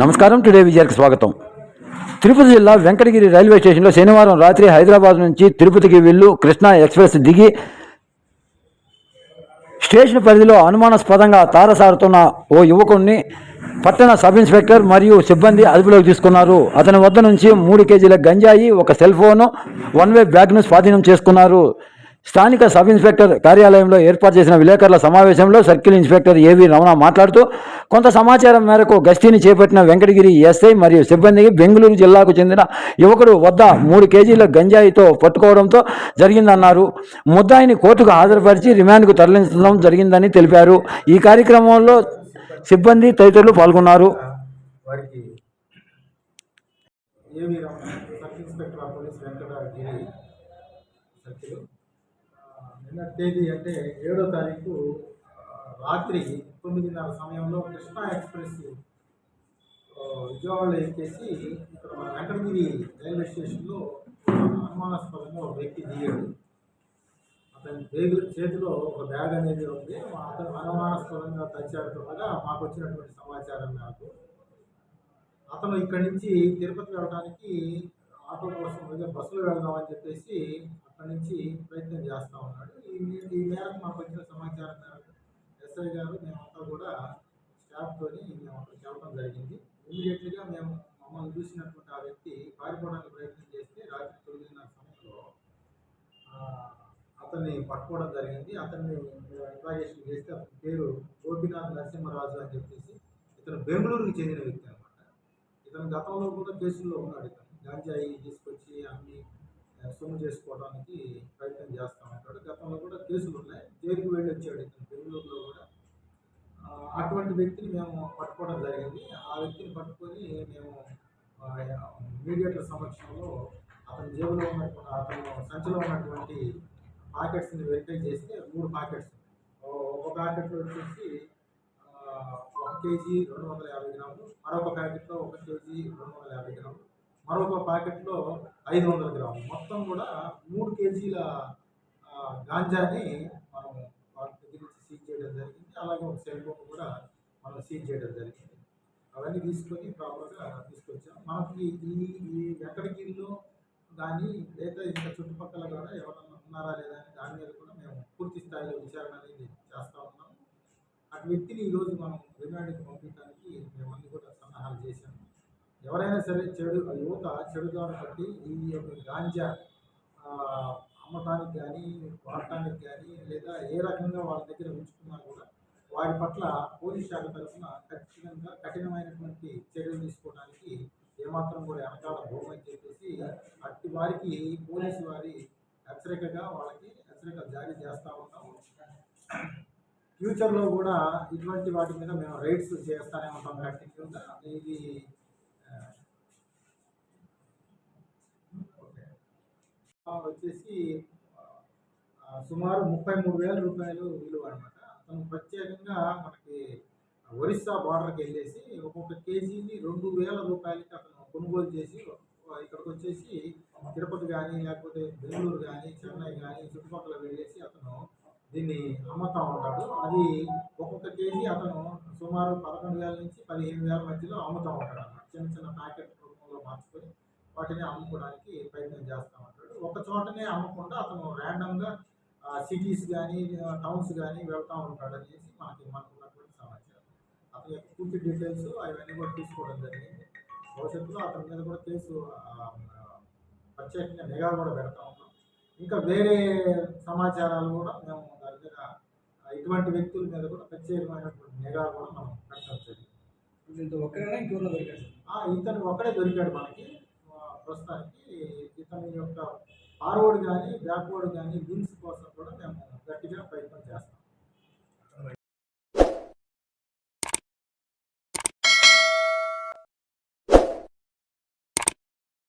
నమస్కారం టుడే విజయానికి స్వాగతం. తిరుపతి జిల్లా వెంకటగిరి రైల్వే స్టేషన్లో శనివారం రాత్రి హైదరాబాద్ నుంచి తిరుపతికి వెళ్ళు కృష్ణా ఎక్స్ప్రెస్ దిగి స్టేషన్ పరిధిలో అనుమానాస్పదంగా తారసారుతున్న ఓ యువకుడిని పట్టణ సబ్ ఇన్స్పెక్టర్ మరియు సిబ్బంది అదుపులోకి తీసుకున్నారు. అతని వద్ద నుంచి మూడు కేజీల గంజాయి ఒక సెల్ ఫోను వన్ వే బ్యాగ్ను స్వాధీనం చేసుకున్నారు. స్థానిక సబ్ ఇన్స్పెక్టర్ కార్యాలయంలో ఏర్పాటు చేసిన విలేకరుల సమావేశంలో సర్కిల్ ఇన్స్పెక్టర్ ఏవి రమణ మాట్లాడుతూ కొంత సమాచారం మేరకు గస్తీని చేపట్టిన వెంకటగిరి ఎస్ఐ మరియు సిబ్బందికి బెంగళూరు జిల్లాకు చెందిన యువకుడు వద్ద మూడు కేజీల గంజాయితో పట్టుకోవడంతో జరిగిందన్నారు. ముద్దాయిని కోర్టుకు హాజరుపరిచి రిమాండ్కు తరలించడం జరిగిందని తెలిపారు. ఈ కార్యక్రమంలో సిబ్బంది తదితరులు పాల్గొన్నారు. A V Ramana sub inspector of police Venkatagiri circle నిన్న తేదీ అంటే ఏడో తారీఖు రాత్రి తొమ్మిదిన్నర సమయంలో కృష్ణా ఎక్స్ప్రెస్ విజయవాడలో ఎక్కేసి ఇక్కడ మన వెంకటగిరి రైల్వే స్టేషన్లో అనుమానాస్పదంగా ఒక వ్యక్తి దిగాడు. అతని బ్యాగ్ చేతిలో ఒక బ్యాగ్ అనేది ఉంది. అతను అనుమానాస్పదంగా తచ్చాడుతుండగా మాకు వచ్చినటువంటి సమాచారం నాకు అతను ఇక్కడి నుంచి తిరుపతి వెళ్ళడానికి ఆటో కోసం బస్సులో వెళ్దామని చెప్పేసి అక్కడి నుంచి ప్రయత్నం చేస్తూ ఉన్నాడు. ఈ మేరకు మాకు వచ్చిన సమాచారం మేరకు ఎస్ఐ గారు మేమంతా కూడా స్టాఫ్తో మేము అక్కడ చెప్పడం జరిగింది. ఇమీడియట్లీగా మేము మమ్మల్ని చూసినటువంటి ఆ వ్యక్తి పారిపోవడానికి ప్రయత్నం చేస్తే రాత్రి తొమ్మిదిన్నర సమయంలో అతన్ని పట్టుకోవడం జరిగింది. అతన్ని ఇంట్రాగేషన్ చేస్తే అతని పేరు గోపినాథ్ నరసింహరాజు అని చెప్పేసి ఇతను బెంగళూరుకి చెందిన వ్యక్తి అనమాట ఇతను గతంలో కూడా కేసుల్లో ఉన్నాడు ఇతను. గాంజాయి తీసుకొచ్చి అన్ని సొమ్ము చేసుకోవడానికి ప్రయత్నం చేస్తూ. ఉంటాడు గతంలో కూడా కేసులు ఉన్నాయి. జైలుకు వెళ్ళి వచ్చాడు ఇతను. బెంగళూరులో కూడా. అటువంటి వ్యక్తిని మేము పట్టుకోవడం జరిగింది. ఆ వ్యక్తిని పట్టుకొని మేము మీడియేటర్ సమక్షంలో అతని జేబులో ఉన్నటువంటి అతను సంచిలో ఉన్నటువంటి పాకెట్స్ని వెరిఫై చేస్తే మూడు పాకెట్స్ ఒక ప్యాకెట్లో వచ్చేసి ఒక కేజీ రెండు వందల యాభై గ్రాములు. మరొక ప్యాకెట్లో ఒక కేజీ రెండు వందల యాభై గ్రాములు. మరొక ప్యాకెట్లో ఐదు వందల గ్రాములు. మొత్తం కూడా మూడు కేజీల గాంజాని మనం వాళ్ళ దగ్గర నుంచి సీజ్ చేయడం జరిగింది. అలాగే ఒక సెల్ ఫోన్ కూడా మనం సీజ్ చేయడం జరిగింది. అవన్నీ తీసుకొని ప్రాపర్గా తీసుకొచ్చాం. మనకి ఈ ఈ వెంకటగిరిలో కానీ లేదా ఇంకా చుట్టుపక్కల కూడా ఎవరన్నా ఉన్నారా లేదా అని దాని మీద కూడా మేము పూర్తి స్థాయిలో విచారణ అనేది చేస్తూ ఉన్నాం. అటు వ్యక్తిని ఈరోజు మనం రిమాండ్కి పంపించడానికి మేము ఎవరైనా సరే చెడు యువత చెడుదారు బట్టి ఈ యొక్క గాంజా అమ్మటానికి కానీ వాడటానికి కానీ లేదా ఏ రకంగా వాళ్ళ దగ్గర ఉంచుకున్నా కూడా వారి పట్ల పోలీస్ శాఖ తరఫున ఖచ్చితంగా కఠినమైనటువంటి చర్యలు తీసుకోవడానికి ఏమాత్రం కూడా వెనకాల బోమని చెప్పేసి అట్టి వారికి పోలీసు వారి హెచ్చరికగా వాళ్ళకి హెచ్చరిక జారీ చేస్తూ ఉంటాము ఫ్యూచర్లో కూడా ఇటువంటి వాటి మీద మేము రైడ్స్ చేస్తూనే ఉంటాం. కంటిన్యూగా ఇది వచ్చేసి సుమారు ముప్పై మూడు వేల రూపాయలు విలువ అనమాట అతను ప్రత్యేకంగా మనకి ఒరిస్సా బార్డర్కి వెళ్ళేసి ఒక్కొక్క కేజీని రెండు వేల రూపాయలకి అతను కొనుగోలు చేసి ఇక్కడికి వచ్చేసి తిరుపతి కానీ లేకపోతే బెంగళూరు కానీ చెన్నై కానీ చుట్టుపక్కల వెళ్ళేసి అతను దీన్ని అమ్ముతా ఉంటాడు. అది ఒక్కొక్క కేజీ అతను సుమారు పదకొండు వేల నుంచి పదిహేను వేల మధ్యలో అమ్ముతూ ఉంటాడు చిన్న చిన్న ప్యాకెట్ రూపంలో మార్చుకొని వాటిని అమ్ముకోవడానికి ప్రయత్నం చేస్తూ అంటాడు ఒక చోటనే అమ్మకుండా అతను ర్యాండమ్గా సిటీస్ కానీ టౌన్స్ కానీ వెళ్తూ ఉంటాడు అనేసి మనకి మనకు ఉన్నటువంటి సమాచారం. అతని యొక్క పూర్తి డీటెయిల్స్ అవన్నీ కూడా తీసుకోవడం జరిగింది. భవిష్యత్తులో అతని మీద కూడా కేసు ప్రత్యేకంగా నిఘా కూడా పెడతా ఉన్నాం. ఇంకా వేరే సమాచారాలు కూడా మేము దాని మీద ఇటువంటి వ్యక్తుల మీద కూడా ప్రత్యేకమైనటువంటి నిఘా కూడా మనం పెట్టడం దీంతో ఒక్కరైనా ఇంకెవరో దొరికారు ఇతను ఒక్కడే దొరికాడు మనకి. ప్రస్తుతానికి ఇతని యొక్క ఫార్వర్డ్ కానీ బ్యాక్వర్డ్ కానీ లింక్స్ కోసం కూడా మేము గట్టిగా ప్రయత్నం చేస్తాం.